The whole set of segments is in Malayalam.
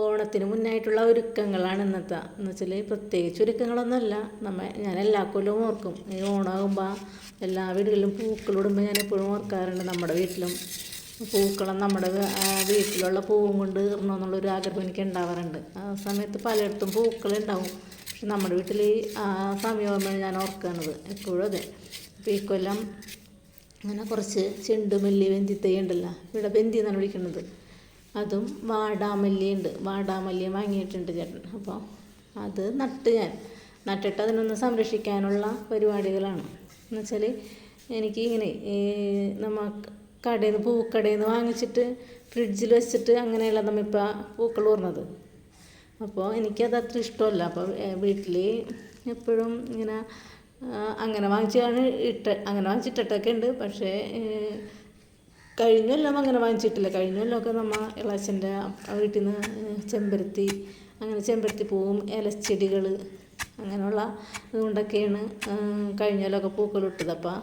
ഓണത്തിന് മുന്നായിട്ടുള്ള ഒരുക്കങ്ങളാണ് ഇന്നത്തെ. എന്ന് വെച്ചാൽ പ്രത്യേകിച്ച് ഒരുക്കങ്ങളൊന്നുമല്ല. നമ്മൾ ഞാൻ എല്ലാ കൊല്ലവും ഓർക്കും. ഈ ഓണമാകുമ്പോൾ എല്ലാ വീടുകളിലും പൂക്കളിടുമ്പോൾ ഞാൻ എപ്പോഴും ഓർക്കാറുണ്ട് നമ്മുടെ വീട്ടിലും. പൂക്കളം നമ്മുടെ വീട്ടിലുള്ള പൂവും കൊണ്ട് ഇടണമെന്നുള്ളൊരു ആഗ്രഹം എനിക്ക് ഉണ്ടാവാറുണ്ട്. ആ സമയത്ത് പലയിടത്തും പൂക്കളുണ്ടാവും പക്ഷെ നമ്മുടെ വീട്ടിൽ ആ സമയമാകുമ്പോൾ ഞാൻ ഓർക്കുന്നത് എപ്പോഴും അതെ. അപ്പോൾ ഈ കൊല്ലം അങ്ങനെ കുറച്ച് ചെണ്ടുമല്ലി വെന്തി തൈ ഉണ്ടല്ലോ. ഇവിടെ വെന്തി എന്നാണ് വിളിക്കുന്നത്. അതും വാടാമല്ലി ഉണ്ട് വാടാമല്ലി വാങ്ങിയിട്ടുണ്ട് ചേട്ടൻ. അപ്പോൾ അത് നട്ട് ഞാൻ. നട്ടിട്ട് അതിനൊന്ന് സംരക്ഷിക്കാനുള്ള പരിപാടികളാണ്. എന്ന് വെച്ചാൽ എനിക്ക് ഇങ്ങനെ നമ്മ കടയിൽ നിന്ന് പൂക്കടയിൽ നിന്ന് വാങ്ങിച്ചിട്ട് ഫ്രിഡ്ജിൽ വെച്ചിട്ട് അങ്ങനെയല്ല നമ്മിപ്പോൾ പൂക്കൾ ഓർന്നത് അപ്പോൾ എനിക്കത് അത്ര ഇഷ്ടമല്ല. അപ്പോൾ വീട്ടിൽ എപ്പോഴും ഇങ്ങനെ അങ്ങനെ വാങ്ങിച്ചാണ് ഇട്ട് അങ്ങനെ വാങ്ങിച്ചിട്ടിട്ടൊക്കെ ഉണ്ട്. പക്ഷേ കഴിഞ്ഞ കൊല്ലം അങ്ങനെ വാങ്ങിച്ചിട്ടില്ല. കഴിഞ്ഞ കൊല്ലമൊക്കെ നമ്മൾ ഇളച്ചന്റെ വീട്ടിൽ നിന്ന് ചെമ്പരത്തി അങ്ങനെ ചെമ്പരത്തി പൂവും ഇലച്ചെടികൾ അങ്ങനെയുള്ള ഇതുകൊണ്ടൊക്കെയാണ് കഴിഞ്ഞ കൊല്ലമൊക്കെ പൂക്കളിട്ടത്. അപ്പോൾ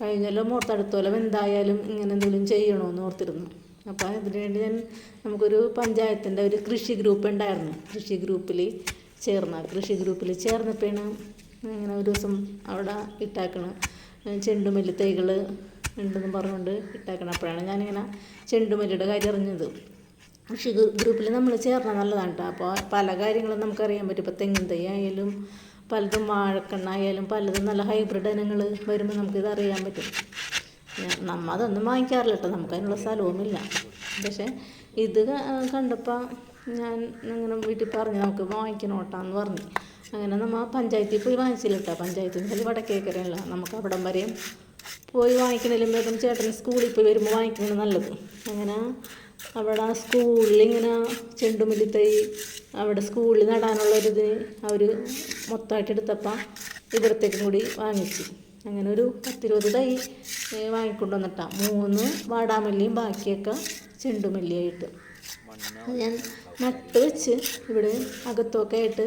കഴിഞ്ഞ കൊല്ലം ഓർത്തടുത്ത എന്തായാലും ഇങ്ങനെ എന്തെങ്കിലും ചെയ്യണമെന്ന് ഓർത്തിരുന്നു. അപ്പോൾ അതിന് വേണ്ടി ഞാൻ നമുക്കൊരു പഞ്ചായത്തിന്റെ ഒരു കൃഷി ഗ്രൂപ്പ് ഉണ്ടായിരുന്നു. കൃഷി ഗ്രൂപ്പിൽ ചേർന്ന കൃഷി ഗ്രൂപ്പിൽ ചേർന്നപ്പോഴാണ് ഇങ്ങനെ ഒരു ദിവസം അവിടെ ഇട്ടാക്കണം ചെണ്ടുമല്ലി തൈകൾ ഉണ്ടെന്ന് പറഞ്ഞുകൊണ്ട് ഇട്ടാക്കണം അപ്പോഴാണ് ഞാനിങ്ങനെ ചെണ്ടുമല്ലിയുടെ കാര്യം അറിഞ്ഞത്. കൃഷി ഗ്രൂപ്പിൽ നമ്മൾ ചേർന്നാൽ നല്ലതാണ് കേട്ടോ അപ്പോൾ പല കാര്യങ്ങളും നമുക്കറിയാൻ പറ്റും. ഇപ്പോൾ തെങ്ങിൻ തൈ ആയാലും പലതും വാഴക്കണ്ണായാലും പലതും നല്ല ഹൈബ്രിഡ് ഇനങ്ങൾ വരുമ്പോൾ നമുക്കിത് അറിയാൻ പറ്റും. നമ്മ അതൊന്നും വാങ്ങിക്കാറില്ല കേട്ടോ നമുക്ക് അതിനുള്ള സ്ഥലവുമില്ല. പക്ഷേ ഇത് കണ്ടപ്പോൾ ഞാൻ അങ്ങനെ വീട്ടിൽ പറഞ്ഞ് നമുക്ക് വാങ്ങിക്കണം കേട്ടാന്ന് പറഞ്ഞു. അങ്ങനെ നമ്മ പഞ്ചായത്തിൽ പോയി വാങ്ങിച്ചില്ല കേട്ടോ പഞ്ചായത്തിൽ നിന്ന് വടക്കേക്കരയുള്ള നമുക്ക് അവിടം വരെയും പോയി വാങ്ങിക്കണേലും വേഗം ചേട്ടൻ സ്കൂളിൽ പോയി വരുമ്പോൾ വാങ്ങിക്കുന്നത് നല്ലത്. അങ്ങനെ അവിടെ സ്കൂളിൽ ഇങ്ങനെ ചെണ്ടുമല്ലി തൈ അവിടെ സ്കൂളിൽ നടാനുള്ളൊരിത് അവർ മൊത്തമായിട്ട് എടുത്തപ്പോൾ ഇവിടത്തേക്കും കൂടി വാങ്ങിച്ചു. അങ്ങനെ ഒരു പത്തിരുപത് തൈ വാങ്ങിക്കൊണ്ടു വാങ്ങിക്കൊണ്ട് വന്നിട്ടാ. മൂന്ന് വാടാമല്ലിയും ബാക്കിയൊക്കെ ചെണ്ടുമല്ലിയായിട്ട്. ഞാൻ നട്ട് വെച്ച് ഇവിടെ അകത്തൊക്കെ ആയിട്ട്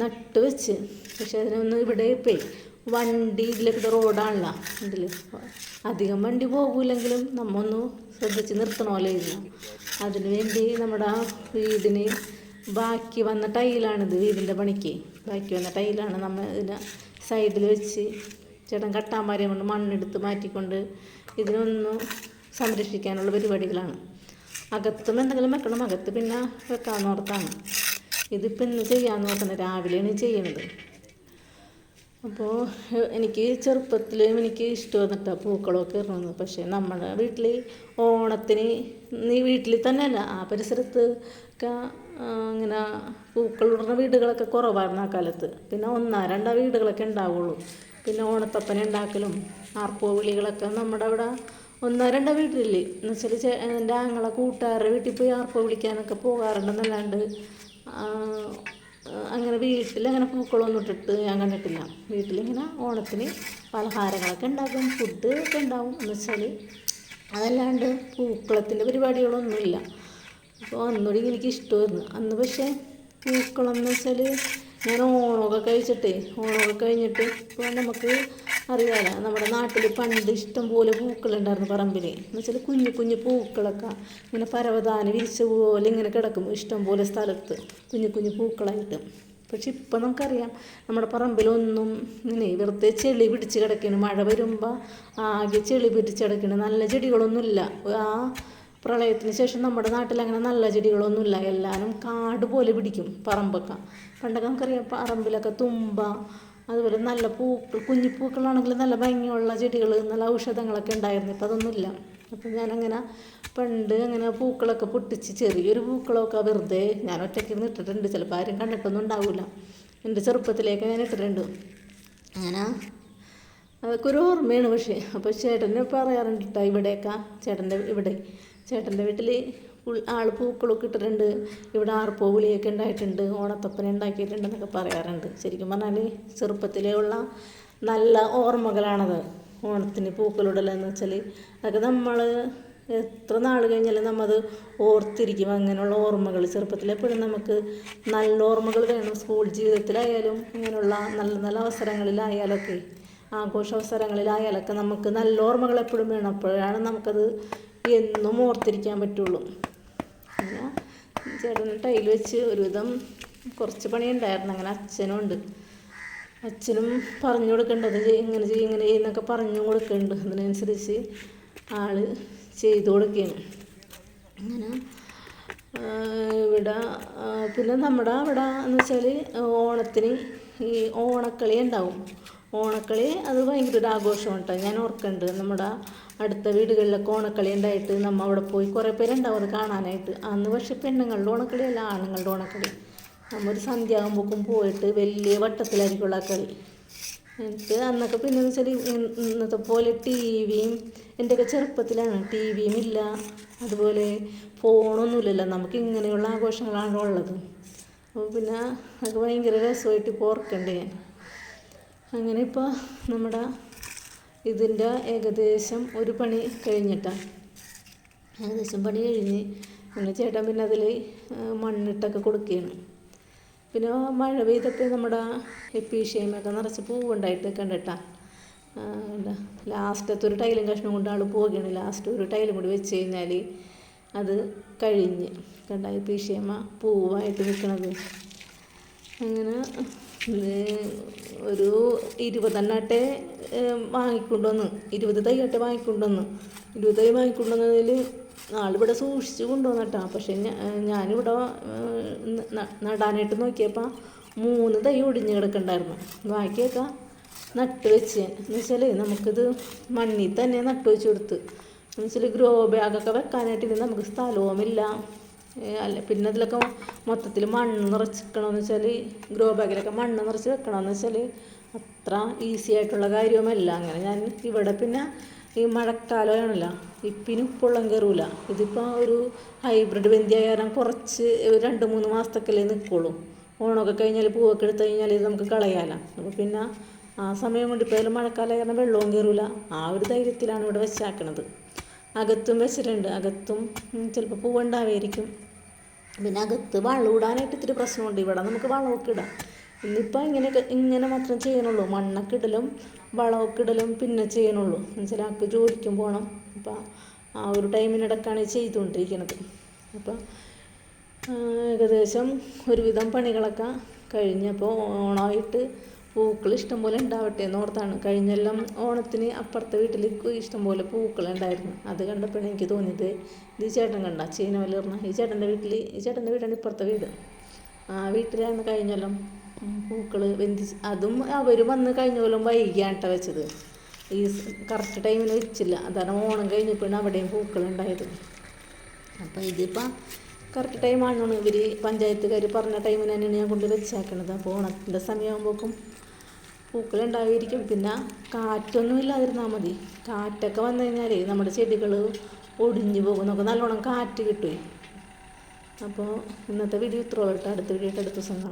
നട്ട് വെച്ച്. പക്ഷെ അതിനൊന്ന് ഇവിടെ ഇപ്പേ വണ്ടി ഇതിലേക്ക് റോഡാണല്ലോ. ഇതിൽ അധികം വണ്ടി പോകില്ലെങ്കിലും നമ്മൊന്ന് ശ്രദ്ധിച്ച് നിർത്തണമല്ലോ ഇരുന്നു അതിന് വേണ്ടി നമ്മുടെ വീടിന് ബാക്കി വന്ന ടൈലാണിത് വീടിന്റെ പണിക്ക്. ബാക്കി വന്ന ടൈലാണ് നമ്മൾ ഇതിനെ സൈഡിൽ വെച്ച് ചേട്ടൻ കട്ടാമാരെ കൊണ്ട് മണ്ണെടുത്ത് മാറ്റിക്കൊണ്ട് ഇതിനൊന്ന് സംരക്ഷിക്കാനുള്ള പരിപാടികളാണ്. അകത്തും എന്തെങ്കിലും വെക്കണം അകത്ത് പിന്നെ വെക്കാമെന്ന് ഓർത്താണ് ഇതിപ്പോൾ ഇന്ന് ചെയ്യാമെന്ന് ഓർക്കുന്നത് രാവിലെയാണ് ചെയ്യണത്. അപ്പോൾ എനിക്ക് ചെറുപ്പത്തിലും എനിക്ക് ഇഷ്ടം പൂക്കളൊക്കെ ഇറങ്ങുന്നത് പക്ഷേ നമ്മുടെ വീട്ടിൽ ഓണത്തിന് നീ വീട്ടിൽ തന്നെയല്ല ആ പരിസരത്ത് ഒക്കെ ഇങ്ങനെ പൂക്കളിടുന്ന വീടുകളൊക്കെ കുറവായിരുന്നു ആ കാലത്ത്. പിന്നെ ഒന്നാ രണ്ടാ വീടുകളൊക്കെ ഉണ്ടാവുള്ളൂ. പിന്നെ ഓണത്തപ്പന ഉണ്ടാക്കലും ആർപ്പോ വിളികളൊക്കെ നമ്മുടെ അവിടെ ഒന്നോ രണ്ടോ വീട്ടിലില്ലേ. എന്ന് വെച്ചാൽ എന്റെ ആങ്ങളെ കൂട്ടുകാരുടെ വീട്ടിൽ പോയി ആർപ്പോ വിളിക്കാനൊക്കെ പോകാറുണ്ടെന്നല്ലാണ്ട് അങ്ങനെ വീട്ടിൽ അങ്ങനെ പൂക്കളൊന്നും ഇട്ടിട്ട് ഞാൻ കണ്ടിട്ടില്ല. വീട്ടിലിങ്ങനെ ഓണത്തിന് പലഹാരങ്ങളൊക്കെ ഉണ്ടാക്കും ഫുഡ് ഒക്കെ ഉണ്ടാവും എന്ന് വെച്ചാൽ അതല്ലാണ്ട് പൂക്കളത്തിന്റെ പരിപാടികളൊന്നുമില്ല. അപ്പോൾ അന്നോടി എനിക്ക് ഇഷ്ടമായിരുന്നു. അന്ന് പക്ഷേ പൂക്കളം എന്ന് വെച്ചാൽ ഞാൻ ഓണമൊക്കെ കഴിച്ചിട്ടേ ഓണമൊക്കെ കഴിഞ്ഞിട്ട് ഇപ്പോൾ നമുക്ക് അറിയാലോ നമ്മുടെ നാട്ടിൽ പണ്ട് ഇഷ്ടം പോലെ പൂക്കളുണ്ടായിരുന്നു പറമ്പിൽ എന്ന് വെച്ചാൽ കുഞ്ഞു കുഞ്ഞു പൂക്കളൊക്കെ ഇങ്ങനെ പരവതാനം വിരിച്ച പോലെ ഇങ്ങനെ കിടക്കും ഇഷ്ടം പോലെ സ്ഥലത്ത് കുഞ്ഞു കുഞ്ഞു പൂക്കളായിട്ട്. പക്ഷെ ഇപ്പം നമുക്കറിയാം നമ്മുടെ പറമ്പിലൊന്നും ഇങ്ങനെ വെറുതെ ചെളി പിടിച്ച് കിടക്കണം മഴ വരുമ്പോൾ ആകെ ചെളി പിടിച്ച് കിടക്കണം നല്ല ചെടികളൊന്നുമില്ല. ആ പ്രളയത്തിന് ശേഷം നമ്മുടെ നാട്ടിൽ അങ്ങനെ നല്ല ചെടികളൊന്നുമില്ല. എല്ലാവരും കാട് പോലെ പിടിക്കും പറമ്പൊക്കെ. പണ്ടൊക്കെ നമുക്കറിയാം പറമ്പിലൊക്കെ തുമ്പ അതുപോലെ നല്ല പൂക്കൾ കുഞ്ഞു പൂക്കളാണെങ്കിൽ നല്ല ഭംഗിയുള്ള ചെടികൾ നല്ല ഔഷധങ്ങളൊക്കെ ഉണ്ടായിരുന്നു. ഇപ്പം അതൊന്നുമില്ല. അപ്പം ഞാനങ്ങനെ പണ്ട് അങ്ങനെ പൂക്കളൊക്കെ പൊട്ടിച്ച് ചെറിയൊരു പൂക്കളൊക്കെ വെറുതെ ഞാൻ ഒറ്റയ്ക്ക് ഇട്ടിട്ടുണ്ട്. ചിലപ്പോൾ ആരും കണ്ടിട്ടൊന്നും ഉണ്ടാവില്ല എന്റെ ചെറുപ്പത്തിലേക്ക് ഞാൻ ഇട്ടിട്ടുണ്ട്. അങ്ങനെ അതൊക്കെ ഒരു ഓർമ്മയാണ് പക്ഷേ. അപ്പോൾ ചേട്ടന് പറയാറുണ്ട് കേട്ടോ ഇവിടെയൊക്കെ. ചേട്ടന്റെ ഇവിടെ ചേട്ടന്റെ വീട്ടിൽ ആൾ പൂക്കളൊക്കെ ഇട്ടിട്ടുണ്ട്. ഇവിടെ ആർപ്പോ വിളിയൊക്കെ ഉണ്ടായിട്ടുണ്ട്. ഓണത്തപ്പന ഉണ്ടാക്കിയിട്ടുണ്ട് എന്നൊക്കെ പറയാറുണ്ട്. ശരിക്കും പറഞ്ഞാൽ ചെറുപ്പത്തിലേ ഉള്ള നല്ല ഓർമ്മകളാണത്. ഓണത്തിന് പൂക്കളിടലെന്ന് വെച്ചാൽ അതൊക്കെ നമ്മൾ എത്ര നാൾ കഴിഞ്ഞാലും നമ്മത് ഓർത്തിരിക്കും. അങ്ങനെയുള്ള ഓർമ്മകൾ. ചെറുപ്പത്തിൽ എപ്പോഴും നമുക്ക് നല്ല ഓർമ്മകൾ വേണം. സ്കൂൾ ജീവിതത്തിലായാലും ഇങ്ങനെയുള്ള നല്ല നല്ല അവസരങ്ങളിലായാലൊക്കെ ആഘോഷ അവസരങ്ങളിലായാലൊക്കെ നമുക്ക് നല്ല ഓർമ്മകൾ എപ്പോഴും വേണം. അപ്പോഴാണ് നമുക്കത് എന്നും ഓർത്തിരിക്കാൻ പറ്റുള്ളൂ. പിന്നെ ചേട്ടൻ ടൈൽ വെച്ച് ഒരുവിധം കുറച്ച് പണിയുണ്ടായിരുന്നു. അങ്ങനെ അച്ഛനും ഉണ്ട്. അച്ഛനും പറഞ്ഞു കൊടുക്കേണ്ടത് ഇങ്ങനെ ചെയ്യും ഇങ്ങനെ ചെയ്യുന്നൊക്കെ പറഞ്ഞു കൊടുക്കുന്നുണ്ട് അതിനനുസരിച്ച് ആൾ ചെയ്തു കൊടുക്കുകയാണ് അങ്ങനെ ഇവിടെ പിന്നെ നമ്മുടെ അവിടെ എന്ന് വെച്ചാൽ ഓണത്തിന് ഈ ഓണക്കളി ഉണ്ടാവും. ഓണക്കളി അത് ഭയങ്കര ഒരു ആഘോഷമാണ് ഞാൻ ഓർക്കുന്നുണ്ട് നമ്മുടെ അടുത്ത വീടുകളിലൊക്കെ ഓണക്കളി ഉണ്ടായിട്ട് നമ്മൾ അവിടെ പോയി കുറേ പേരുണ്ടാവും അത് കാണാനായിട്ട്. അന്ന് പക്ഷെ പെണ്ണുങ്ങളുടെ ഓണക്കളിയല്ല ആണുങ്ങളുടെ ഓണക്കളി. നമ്മൊരു ഒരു സന്ധ്യ ആകുമ്പോഴേക്കും പോയിട്ട് വലിയ വട്ടത്തിലായിരിക്കുള്ള കളി. എനിക്ക് അന്നൊക്കെ പിന്നെ വെച്ചാൽ ഇന്നത്തെ പോലെ ടി വിയും എന്റെയൊക്കെ ചെറുപ്പത്തിലാണ്. ടി വിയും ഇല്ല. അതുപോലെ ഫോണൊന്നുമില്ലല്ലോ. നമുക്ക് ഇങ്ങനെയുള്ള ആഘോഷങ്ങളാണ് ഉള്ളത്. അപ്പോൾ പിന്നെ അത് ഭയങ്കര രസമായിട്ട് ഇപ്പോൾ ഓർക്കണ്ടേ ഞാൻ. അങ്ങനെ ഇപ്പോൾ നമ്മുടെ ഇതിന്റെ ഏകദേശം ഒരു പണി കഴിഞ്ഞിട്ടാണ് ഏകദേശം പണി കഴിഞ്ഞ് പിന്നെ ചേട്ടൻ പിന്നെ അതിൽ മണ്ണിട്ടൊക്കെ കൊടുക്കുകയാണ്. പിന്നെ മഴ പെയ്തപ്പോൾ നമ്മുടെ എപ്പീഷ്യമൊക്കെ നിറച്ച് പൂവുണ്ടായിട്ട് കണ്ടിട്ടാ. ലാസ്റ്റത്തെ ഒരു ടൈലും കഷ്ണം കൊണ്ട് ആൾ പോവുകയാണ്. ലാസ്റ്റ് ഒരു ടൈലും കൂടി വെച്ച് കഴിഞ്ഞാൽ അത് കഴിഞ്ഞ്. കണ്ട എപ്പീഷ്യമ പൂവായിട്ട് നിൽക്കണത്. അങ്ങനെ ഒരു ഇരുപതെണ്ണാട്ടെ വാങ്ങിക്കൊണ്ടുവന്ന് ഇരുപത് തൈയട്ടെ വാങ്ങിക്കൊണ്ടുവന്ന്. ഇരുപത് തൈ വാങ്ങിക്കൊണ്ടുവന്നതിൽ ആളിവിടെ സൂക്ഷിച്ച് കൊണ്ടുവന്നിട്ടാ. പക്ഷെ ഞാനിവിടെ നടാനായിട്ട് നോക്കിയപ്പോൾ മൂന്ന് തൈ ഒടിഞ്ഞ് കിടക്കണ്ടായിരുന്നു. ബാക്കിയൊക്കെ നട്ട് വെച്ച്. എന്ന് വെച്ചാൽ നമുക്കിത് മണ്ണിൽ തന്നെ നട്ട് വെച്ച് കൊടുത്ത്. എന്ന് വെച്ചാൽ ഗ്രോ ബാഗൊക്കെ വെക്കാനായിട്ട് ഇത് നമുക്ക് സ്ഥലവുമില്ല. അല്ല പിന്നെ അതിലൊക്കെ മൊത്തത്തിൽ മണ്ണ് നിറച്ചിക്കണമെന്ന് വെച്ചാൽ ഗ്രോ ബാഗിലൊക്കെ മണ്ണ് നിറച്ച് വെക്കണമെന്ന് വെച്ചാൽ അത്ര ഈസി ആയിട്ടുള്ള കാര്യവുമല്ല. അങ്ങനെ ഞാൻ ഇവിടെ പിന്നെ ഈ മഴക്കാലമാണല്ലോ ഇപ്പിന് ഉപ്പുള്ളം കയറൂല. ഇതിപ്പോൾ ഒരു ഹൈബ്രിഡ് വെന്തിയ കാരണം കുറച്ച് രണ്ട് മൂന്ന് മാസത്തേക്കല്ലേ നിൽക്കുള്ളൂ ഓണമൊക്കെ കഴിഞ്ഞാൽ പൂവൊക്കെ എടുത്തു കഴിഞ്ഞാൽ ഇത് നമുക്ക് കളയാലോ. അപ്പോൾ പിന്നെ ആ സമയം കൊണ്ട് ഇപ്പോൾ മഴക്കാലം കാരണം വെള്ളവും കയറൂല. ആ ഒരു ധൈര്യത്തിലാണ് ഇവിടെ വെച്ചാക്കണത്. അകത്തും വെച്ചിട്ടുണ്ട്. അകത്തും ചിലപ്പോൾ പൂവുണ്ടാവായിരിക്കും. പിന്നെ അകത്ത് വളം ഇടാനായിട്ട് ഇത്തിരി പ്രശ്നമുണ്ട്. ഇവിടെ നമുക്ക് വളമൊക്കെ ഇടാം. ഇന്നിപ്പോൾ ഇങ്ങനെയൊക്കെ ഇങ്ങനെ മാത്രം ചെയ്യണുള്ളൂ. മണ്ണൊക്കെ ഇടലും വളമൊക്കെ ഇടലും പിന്നെ ചെയ്യണുള്ളൂ. എന്നുവെച്ചാൽ ആൾക്ക് ജോലിക്കും പോകണം അപ്പോൾ ആ ഒരു ടൈമിനിടക്കാണ് ചെയ്തുകൊണ്ടിരിക്കുന്നത് അപ്പോൾ ഏകദേശം ഒരുവിധം പണികളൊക്കെ കഴിഞ്ഞപ്പോൾ ഓണമായിട്ട് പൂക്കൾ ഇഷ്ടംപോലെ ഉണ്ടാവട്ടെ എന്ന് ഓർത്താണ്. കഴിഞ്ഞെല്ലാം ഓണത്തിന് അപ്പുറത്തെ വീട്ടിൽ ഇഷ്ടംപോലെ പൂക്കൾ ഉണ്ടായിരുന്നു. അത് കണ്ടപ്പോഴാണ് എനിക്ക് തോന്നിയത് ഇത് ചേട്ടൻ കണ്ട ചീനവല പറഞ്ഞ ഈ ചേട്ടന്റെ വീട്ടിൽ ഈ ചേട്ടന്റെ വീടാണ് ഇപ്പുറത്തെ വീട്. ആ വീട്ടിലാണ് കഴിഞ്ഞെല്ലാം പൂക്കൾ വെന്തിച്ച് അതും അവർ വന്ന് കഴിഞ്ഞ കൊല്ലം വൈകിയാണ് ട്ടോ വെച്ചത്. ഈ കറക്റ്റ് ടൈമിന് വെച്ചില്ല. അതാണ് ഓണം കഴിഞ്ഞപ്പോഴാണ് അവിടെയും പൂക്കൾ ഉണ്ടായത്. അപ്പോൾ ഇതിപ്പോൾ കറക്റ്റ് ടൈമാണെന്നാണ് ഇവർ പഞ്ചായത്തുകാർ പറഞ്ഞ ടൈമിന് തന്നെയാണ് ഞാൻ കൊണ്ട് വെച്ചേക്കണത്. അപ്പോൾ ഓണത്തിന്റെ സമയമാകുമ്പോഴേക്കും പൂക്കളുണ്ടാവുമായിരിക്കും പിന്നെ കാറ്റൊന്നും ഇല്ലാതിരുന്നാൽ മതി. കാറ്റൊക്കെ വന്നു കഴിഞ്ഞാൽ നമ്മുടെ ചെടികൾ ഒടിഞ്ഞു പോകും. നമുക്ക് നല്ലോണം കാറ്റ് കിട്ടുമേ അപ്പോൾ ഇന്നത്തെ വീഡിയോ ഇത്രയോട്ട് അടുത്ത വീഡിയോ അടുത്ത ദിവസം കാണാം.